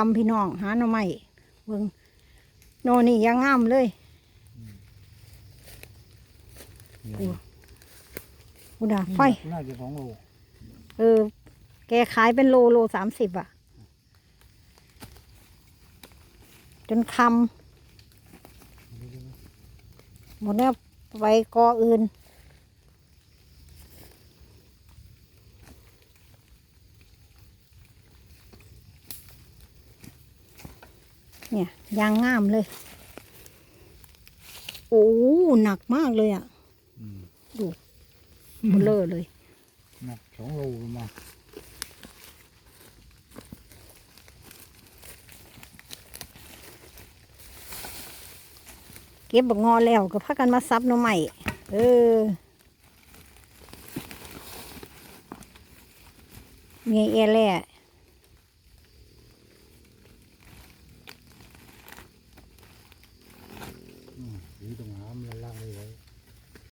ทำพี่น้องหาหน่อไม้เบิ่งโนนี่ยังงามเลยโอ้อุดาไฟน่าจะสองโลเออ แกขายเป็นโลโลสามสิบอะ จนคำหมดแล้วไปกออื่น เนี่ยยางงามเลย โอ้หนักมากเลยอะอืมดูเบลอเลยหนักสองโลประมาณเก็บบักงอแล้วก็พากันมาซับหน่อใหม่เออเมียเอแล่ อืมสีตรงน้ำเลย